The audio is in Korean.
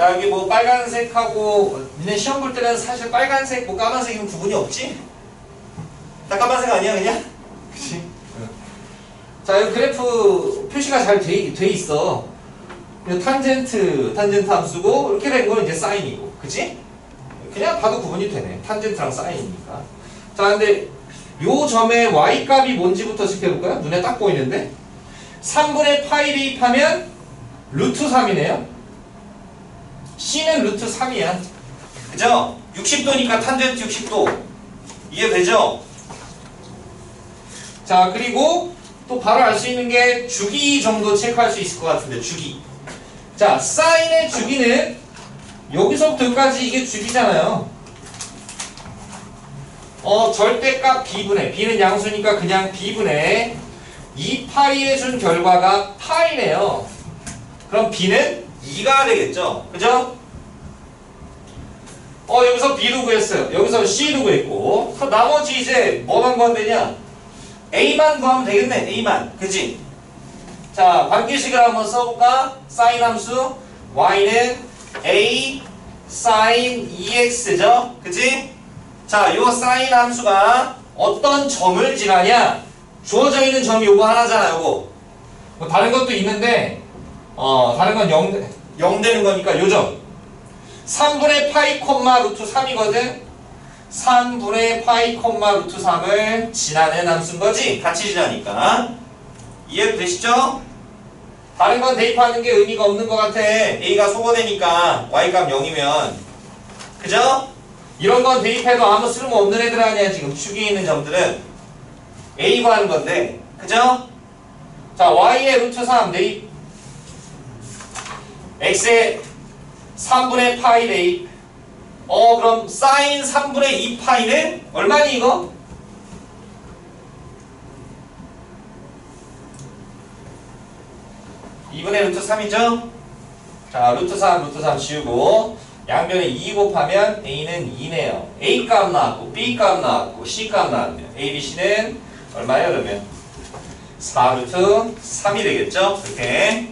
자 여기 뭐 빨간색하고 니네 시험 볼 때는 사실 빨간색 뭐 까만색이면 구분이 없지? 다 까만색 아니야 그냥? 그치? 자 여기 그래프 표시가 잘 돼 돼 있어 탄젠트 탄젠트 함수고 이렇게 된 거는 이제 사인이고 그치? 그냥 봐도 구분이 되네 탄젠트랑 사인이니까 자 근데 요 점의 y 값이 뭔지부터 지켜볼까요? 눈에 딱 보이는데 3분의 파이 대입하면 루트 3이네요 C는 루트 3이야. 그죠? 60도니까 탄젠트 60도. 이해되죠? 자 그리고 또 바로 알 수 있는 게 주기 정도 체크할 수 있을 것 같은데 주기. 자 사인의 주기는 여기서부터 여기까지 이게 주기잖아요. 어 절대값 b분의 b는 양수니까 그냥 b분의 2파이에 준 결과가 파이네요. 그럼 b는 2가 되겠죠 그죠? 어 여기서 b도 구했어요 여기서 c도 구했고 그럼 나머지 이제 뭐만 구하면 되냐 a만 구하면 되겠네 a만 그지? 자 관계식을 한번 써볼까? 사인 함수 y는 a sin ex죠 그지? 자, 요 사인 함수가 어떤 점을 지나냐? 주어져 있는 점이 요거 하나잖아, 요거. 뭐 다른 것도 있는데, 어, 다른 건 0, 0 되는 거니까 요 점. 3분의 파이 콤마 루트 3이거든? 3분의 파이 콤마 루트 3을 지나는 함수인 거지? 같이 지나니까. 이해되시죠? 다른 건 대입하는 게 의미가 없는 것 같아. A가 소거되니까 Y값 0이면. 그죠? 이런 건 대입해도 아무 쓸모 없는 애들 아니야 지금 축에 있는 점들은 A 구하는 건데 그죠? 자 Y의 루트 3 대입 X의 3분의 파이 대입 어 그럼 사인 3분의 2 파이는 얼마니 이거? 이분의 루트 3이죠? 자 루트 3 루트 3 지우고 양변에 2 곱하면 A는 2네요. A 값 나왔고 B 값 나왔고 C 값 나왔네요. A, B, C는 얼마예요 그러면? 4루트 3이 되겠죠? 이렇게